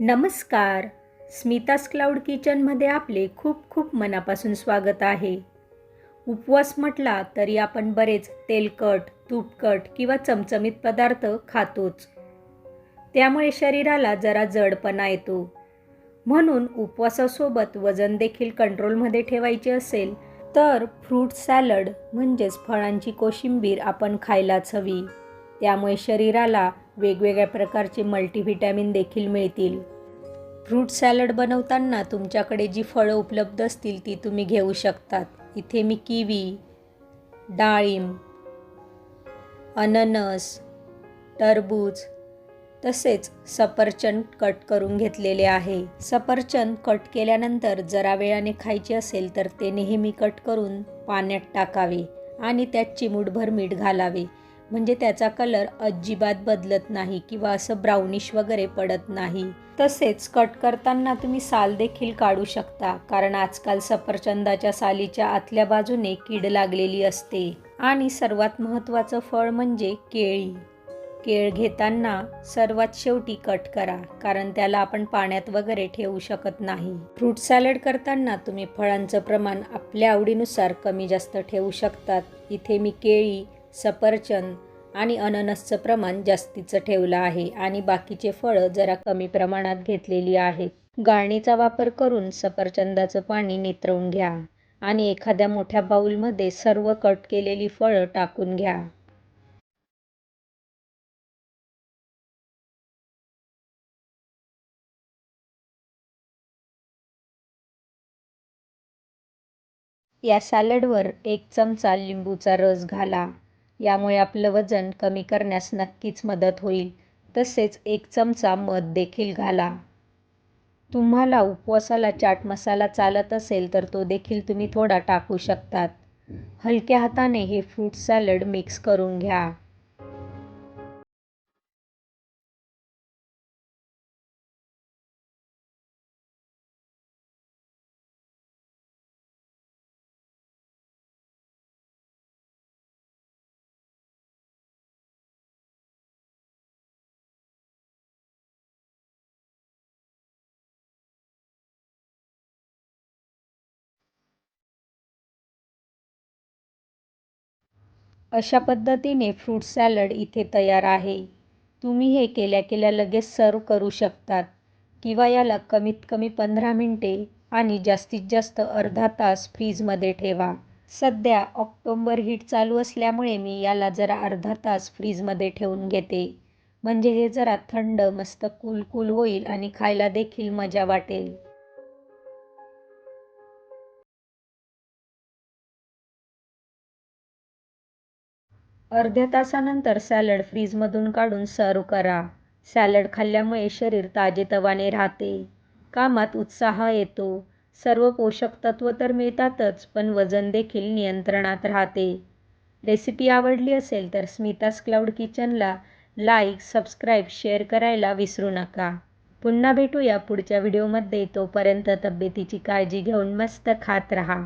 नमस्कार. स्मितास क्लाउड किचनमध्ये आपले खूप खूप मनापासून स्वागत आहे. उपवास म्हटला तरी आपण बरेच तेलकट तूपकट किंवा चमचमीत पदार्थ खातोच. त्यामुळे शरीराला जरा जडपणा येतो. म्हणून उपवासासोबत वजन देखील कंट्रोलमध्ये ठेवायचे असेल तर फ्रूट सॅलड म्हणजेच फळांची कोशिंबीर आपण खायलाच हवी. त्यामुळे शरीराला वेगवेगळ्या प्रकारचे मल्टीव्हिटॅमिन देखील मिळतील. फ्रूट सॅलड बनवताना तुमच्याकडे जी फळं उपलब्ध असतील ती तुम्ही घेऊ शकतात. इथे मी किवी डाळिंब अननस टरबूज तसेच सफरचंद कट करून घेतलेले आहे. सफरचंद कट केल्यानंतर जरा वेळाने खायचे असेल तर ते नेहमी कट करून पाण्यात टाकावे आणि त्यात चिमूटभर मीठ घालावे. म्हणजे त्याचा कलर अजिबात बदलत नाही किंवा असं ब्राउनिश वगैरे पडत नाही. तसेच कट करताना तुम्ही साल देखील काढू शकता कारण आजकाल सफरचंदाच्या सालीच्या आतल्या बाजूने कीड लागलेली असते. आणि सर्वात महत्त्वाचं फळ म्हणजे केळी. केळ घेताना सर्वात शेवटी कट करा कारण त्याला आपण पाण्यात वगैरे ठेवू शकत नाही. फ्रूट सॅलड करताना तुम्ही फळांचं प्रमाण आपल्या आवडीनुसार कमी जास्त ठेवू शकतात. इथे मी केळी सफरचंद आणि अननसचं प्रमाण जास्तीचं ठेवलं आहे आणि बाकीचे फळं जरा कमी प्रमाणात घेतलेली आहेत. गाळणीचा वापर करून सफरचंदाचं पाणी नितरवून घ्या आणि एखाद्या मोठ्या बाऊलमध्ये सर्व कट केलेली फळं टाकून घ्या. या सॅलडवर एक चमचा लिंबूचा रस घाला. यामुळे आपलं वजन कमी करण्यास नक्कीच मदत होईल. तसेच एक चमचा मध देखील घाला. तुम्हाला उपवासाला चाट मसाला चालत असेल तर तो देखील तुम्ही थोडा टाकू शकतात. हलक्या हाताने हे फ्रूट सॅलड मिक्स करून घ्या. अशा पद्धतीने फ्रूट सॅलड इथे तयार आहे. तुम्ही हे केल्या केल्या लगेच सर्व करू शकतात. किंवा याला कमीत कमी पंधरा मिनटे आणि जास्तीत जास्त अर्धा तास फ्रीजमध्ये ठेवा. सध्या ऑक्टोंबर हीट चालू असल्यामुळे मी याला जरा अर्धा तास फ्रीजमध्ये ठेवून घेते. म्हणजे हे जरा थंड मस्त कूल कूल होईल आणि खायला देखील मजा वाटेल. अर्ध्या तासानंतर सॅलड फ्रीजमधून काढून सर्व करा. सॅलड खाल्ल्यामुळे शरीर ताजेतवाने राहते. कामात उत्साह येतो. सर्व पोषक तत्व तर मिळतातच पण वजन देखील नियंत्रणात राहते. रेसिपी आवडली असेल तर स्मितास क्लाउड किचनला लाईक सबस्क्राईब शेअर करायला विसरू नका. पुन्हा भेटूया पुढच्या व्हिडिओमध्ये. तोपर्यंत तब्येतीची काळजी घेऊन मस्त खात राहा.